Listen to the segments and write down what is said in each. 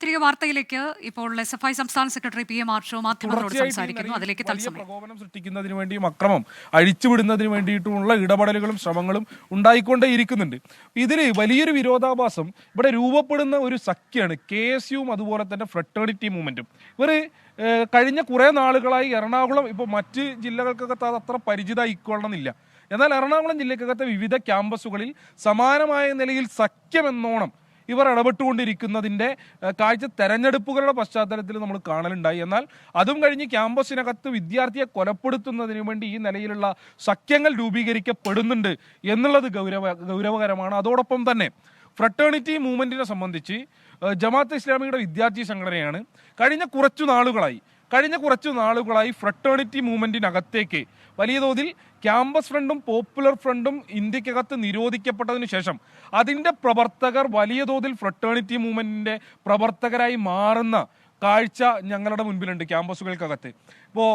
തിരികെ വാർത്തയിലേക്ക് ഇപ്പോൾ എസ് എഫ് ഐ സംസ്ഥാന സെക്രട്ടറി പി എം ആർഷോ മാധ്യമങ്ങളോട് സംസാരിക്കുന്നു. അതിലേക്ക് പ്രകോപനം സൃഷ്ടിക്കുന്നതിന് വേണ്ടിയും അക്രമം അഴിച്ചുവിടുന്നതിന് വേണ്ടിയിട്ടുമുള്ള ഇടപെടലുകളും ശ്രമങ്ങളും ഉണ്ടായിക്കൊണ്ടേയിരിക്കുന്നുണ്ട്. ഇതിന് വലിയൊരു വിരോധാഭാസം ഇവിടെ രൂപപ്പെടുന്ന ഒരു സഖ്യമാണ് കെ എസ് യുവും അതുപോലെ തന്നെ ഫ്രട്ടേണിറ്റി മൂവ്മെന്റും. ഇവർ കഴിഞ്ഞ കുറേ നാളുകളായി എറണാകുളം ഇപ്പോൾ മറ്റ് ജില്ലകൾക്കകത്ത് അത് അത്ര പരിചിതമായിക്കൊള്ളണമെന്നില്ല. എന്നാൽ എറണാകുളം ജില്ലക്കകത്തെ വിവിധ ക്യാമ്പസുകളിൽ സമാനമായ നിലയിൽ സഖ്യമെന്നോണം ഇവർ ഇടപെട്ടുകൊണ്ടിരിക്കുന്നതിന്റെ കാഴ്ച തെരഞ്ഞെടുപ്പുകളുടെ പശ്ചാത്തലത്തിൽ നമ്മൾ കാണലുണ്ടായി. എന്നാൽ അതും കഴിഞ്ഞ് ക്യാമ്പസിനകത്ത് വിദ്യാർത്ഥിയെ കൊലപ്പെടുത്തുന്നതിന് വേണ്ടി ഈ നിലയിലുള്ള സഖ്യങ്ങൾ രൂപീകരിക്കപ്പെടുന്നുണ്ട് എന്നുള്ളത് ഗൗരവ ഗൗരവകരമാണ്. അതോടൊപ്പം തന്നെ ഫ്രട്ടേണിറ്റി മൂവ്മെന്റിനെ സംബന്ധിച്ച് ജമാഅത്ത് ഇസ്ലാമിയുടെ വിദ്യാർത്ഥി സംഘടനയാണ് കഴിഞ്ഞ കുറച്ചു നാളുകളായി കഴിഞ്ഞ കുറച്ചു നാളുകളായി ഫ്രട്ടേണിറ്റി മൂവ്മെന്റിനകത്തേക്ക് വലിയ തോതിൽ ക്യാമ്പസ് ഫ്രണ്ടും പോപ്പുലർ ഫ്രണ്ടും ഇന്ത്യക്കകത്ത് നിരോധിക്കപ്പെട്ടതിന് ശേഷം അതിന്റെ പ്രവർത്തകർ വലിയ തോതിൽ ഫ്രട്ടേണിറ്റി മൂവ്മെന്റിന്റെ പ്രവർത്തകരായി മാറുന്ന കാഴ്ച ഞങ്ങളുടെ മുൻപിലുണ്ട് ക്യാമ്പസുകൾക്കകത്ത് ഇപ്പോൾ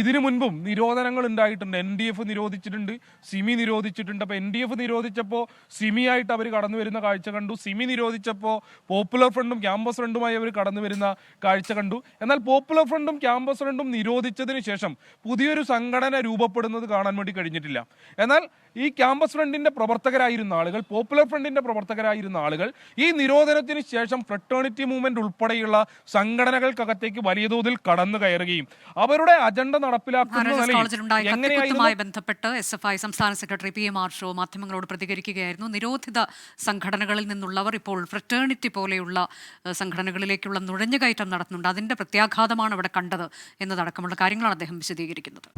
ഇതിനു മുൻപും നിരോധനങ്ങൾ ഉണ്ടായിട്ടുണ്ട്. എൻ ഡി എഫ് നിരോധിച്ചിട്ടുണ്ട് സിമി നിരോധിച്ചിട്ടുണ്ട്. അപ്പോൾ എൻ ഡി എഫ് നിരോധിച്ചപ്പോൾ സിമി ആയിട്ട് അവർ കടന്നു വരുന്ന കാഴ്ച കണ്ടു. സിമി നിരോധിച്ചപ്പോൾ പോപ്പുലർ ഫ്രണ്ടും ക്യാമ്പസ് ഫ്രണ്ടുമായി അവർ കടന്നു വരുന്ന കാഴ്ച കണ്ടു. എന്നാൽ പോപ്പുലർ ഫ്രണ്ടും ക്യാമ്പസ് ഫ്രണ്ടും നിരോധിച്ചതിന് ശേഷം പുതിയൊരു സംഘടന രൂപപ്പെടുന്നത് കാണാൻ വേണ്ടി കഴിഞ്ഞിട്ടില്ല. എന്നാൽ ഈ ക്യാമ്പസ് ഫ്രണ്ടിന്റെ പ്രവർത്തകരായിരുന്ന ആളുകൾ പോപ്പുലർ ഫ്രണ്ടിന്റെ പ്രവർത്തകരായിരുന്ന ആളുകൾ ഈ നിരോധനത്തിന് ശേഷം ഫ്രട്ടേണിറ്റി മൂവ്മെന്റ് ഉൾപ്പെടെയുള്ള സംഘടനകൾക്കകത്തേക്ക് വലിയ തോതിൽ കടന്നു കയറുകയും അവരുടെ അജണ്ട നടപ്പിലാക്കുന്ന ആർ.എസ്.എസ്. നിലയിൽ കോളേജിലുണ്ടായ എങ്ങനെയായിരുന്നു കത്തിക്കുത്തുമായി ബന്ധപ്പെട്ട് എസ് എഫ് ഐ സംസ്ഥാന സെക്രട്ടറി പി എം ആർഷോ മാധ്യമങ്ങളോട് പ്രതികരിക്കുകയായിരുന്നു നിരോധിത സംഘടനകളിൽ നിന്നുള്ളവർ ഇപ്പോൾ ഫ്രറ്റേണിറ്റി പോലെയുള്ള സംഘടനകളിലേക്കുള്ള നുഴഞ്ഞുകയറ്റം നടത്തുന്നുണ്ട് അതിന്റെ പ്രത്യാഘാതമാണ് അവിടെ കണ്ടത് എന്നതടക്കമുള്ള കാര്യങ്ങളാണ് അദ്ദേഹം വിശദീകരിക്കുന്നത്